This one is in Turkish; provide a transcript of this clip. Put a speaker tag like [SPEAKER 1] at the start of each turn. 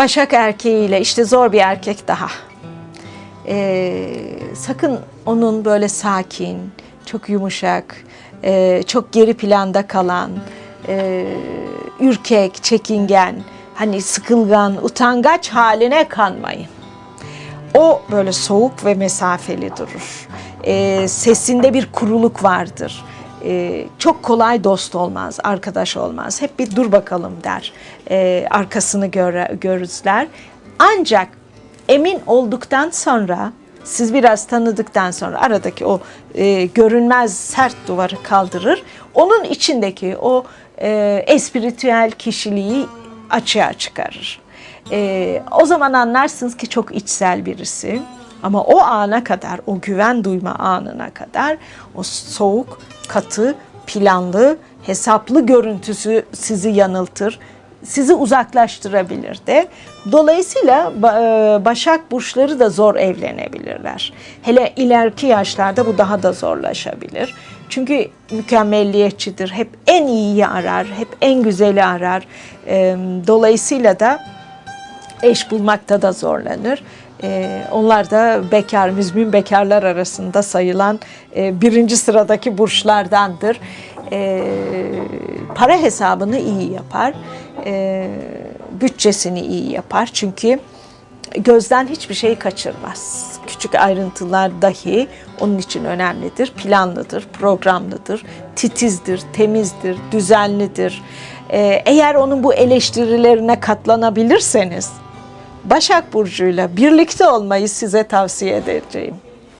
[SPEAKER 1] Başak erkeğiyle işte zor bir erkek daha. Ee, sakın onun böyle sakin, çok yumuşak, e, çok geri planda kalan, e, ürkek, çekingen, hani sıkılgan, utangaç haline kanmayın. O böyle soğuk ve mesafeli durur. Ee, sesinde bir kuruluk vardır. Ee, çok kolay dost olmaz, arkadaş olmaz. Hep bir dur bakalım der. Ee, arkasını göre, gözler. Ancak emin olduktan sonra, siz biraz tanıdıktan sonra aradaki o e, görünmez sert duvarı kaldırır. Onun içindeki o e, espiritüel kişiliği açığa çıkarır. Ee, o zaman anlarsınız ki çok içsel birisi. Ama o ana kadar, o güven duyma anına kadar o soğuk, katı, planlı, hesaplı görüntüsü sizi yanıltır, sizi uzaklaştırabilir de. Dolayısıyla e, Başak burçları da zor evlenebilirler. Hele ileriki yaşlarda bu daha da zorlaşabilir. Çünkü mükemmelliyetçidir. Hep en iyiyi arar, hep en güzeli arar. Dolayısıyla da eş bulmakta da zorlanır. Ee, onlar da bekar, müzmin bekarlar arasında sayılan e, birinci sıradaki burçlardandır. Ee, para hesabını iyi yapar, ee, bütçesini iyi yapar çünkü gözden hiçbir şey kaçırmaz. Küçük ayrıntılar dahi onun için önemlidir. Planlıdır, programlıdır, titizdir, temizdir, düzenlidir. Ee, eğer onun bu eleştirilerine katlanabilirseniz Başak Burcu'yla birlikte olmayı size tavsiye edeceğim.